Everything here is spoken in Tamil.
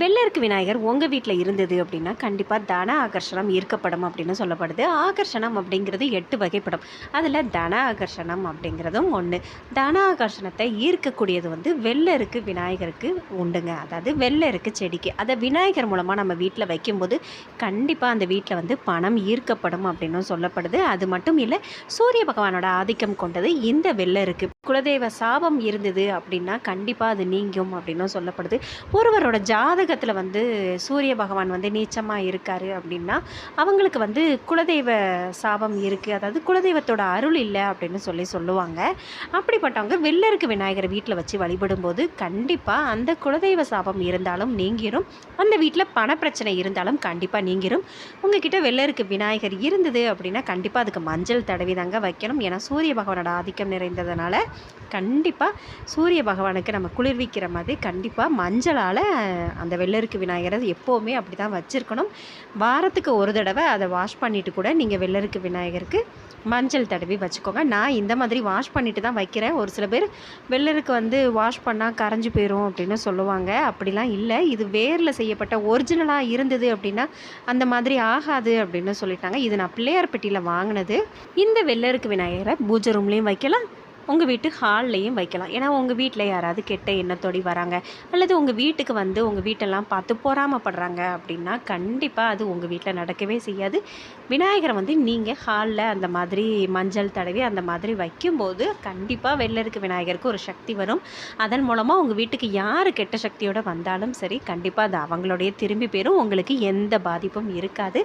வெள்ளருக்கு விநாயகர் உங்கள் வீட்டில் இருந்தது அப்படின்னா கண்டிப்பாக தன ஆகர்ஷணம் ஈர்க்கப்படும் அப்படின்னு சொல்லப்படுது. ஆகர்ஷணம் அப்படிங்கிறது எட்டு வகைப்படும். அதில் தன ஆகர்ஷணம் அப்படிங்கிறதும் ஒன்று தன ஆகர்ஷணத்தை ஈர்க்கக்கூடியது வந்து வெள்ளருக்கு விநாயகருக்கு உண்டுங்க. அதாவது வெள்ளருக்கு செடிக்கு. அதை விநாயகர் மூலமாக நம்ம வீட்டில் வைக்கும்போது கண்டிப்பாக அந்த வீட்டில் வந்து பணம் ஈர்க்கப்படும் அப்படின்னும் சொல்லப்படுது. அது மட்டும் இல்லை சூரிய பகவானோட ஆதிக்கம் கொண்டது இந்த வெள்ளருக்கு. குலதெய்வ சாபம் இருந்தது அப்படின்னா கண்டிப்பாக அது நீங்கும் அப்படின்னும் சொல்லப்படுது. ஒருவரோட ஜாதகத்தில் வந்து சூரிய பகவான் வந்து நீச்சமாக இருக்காரு அப்படின்னா அவங்களுக்கு வந்து குலதெய்வ சாபம் இருக்குது அதாவது குலதெய்வத்தோட அருள் இல்லை அப்படின்னு சொல்லி சொல்லுவாங்க. அப்படிப்பட்டவங்க வெள்ளருக்கு விநாயகரை வீட்டில் வச்சு வழிபடும்போது கண்டிப்பாக அந்த குலதெய்வ சாபம் இருந்தாலும் நீங்கிரும். அந்த வீட்டில் பணப்பிரச்சனை இருந்தாலும் கண்டிப்பாக நீங்கிரும். உங்ககிட்ட வெள்ளருக்கு விநாயகர் இருந்தது அப்படின்னா கண்டிப்பாக அதுக்கு மஞ்சள் தடவி தாங்க வைக்கணும். ஏன்னா சூரிய பகவானோட ஆதிக்கம் நிறைந்ததுனால கண்டிப்பாக சூரிய பகவானுக்கு நம்ம குளிர்விக்கிற மாதிரி கண்டிப்பாக மஞ்சளால் அந்த வெள்ளருக்கு விநாயகரை எப்போவுமே அப்படி தான் வச்சுருக்கணும். வாரத்துக்கு ஒரு தடவை அதை வாஷ் பண்ணிவிட்டு கூட நீங்கள் வெள்ளருக்கு விநாயகருக்கு மஞ்சள் தடவி வச்சுக்கோங்க. நான் இந்த மாதிரி வாஷ் பண்ணிட்டு தான் வைக்கிறேன். ஒரு சில பேர் வெள்ளருக்கு வந்து வாஷ் பண்ணால் கரைஞ்சி போயிடும் அப்படின்னு சொல்லுவாங்க. அப்படிலாம் இல்லை. இது வேரில் செய்யப்பட்ட ஒரிஜினலாக இருந்தது அப்படின்னா அந்த மாதிரி ஆகாது அப்படின்னு சொல்லிட்டாங்க. இது நான் பிள்ளையார் பெட்டியில் வாங்கினது. இந்த வெள்ளருக்கு விநாயகரை பூஜை ரூம்லேயும் வைக்கலாம். உங்கள் வீட்டு ஹால்லையும் வைக்கலாம். ஏன்னா உங்கள் வீட்டில் யாராவது கெட்ட எண்ணத்தோடி வராங்க. அல்லது உங்கள் வீட்டுக்கு வந்து உங்கள் வீட்டெல்லாம் பார்த்து பொறாமப்படுறாங்க அப்படின்னா கண்டிப்பாக அது உங்கள் வீட்டில் நடக்கவே செய்யாது. விநாயகரை வந்து நீங்கள் ஹாலில் அந்த மாதிரி மஞ்சள் தடவி அந்த மாதிரி வைக்கும்போது கண்டிப்பாக வெள்ளருக்கு விநாயகருக்கு ஒரு சக்தி வரும். அதன் மூலமாக உங்கள் வீட்டுக்கு யார் கெட்ட சக்தியோடு வந்தாலும் சரி கண்டிப்பாக அது அவங்களுடைய திரும்பி போயிடும் உங்களுக்கு எந்த பாதிப்பும் இருக்காது.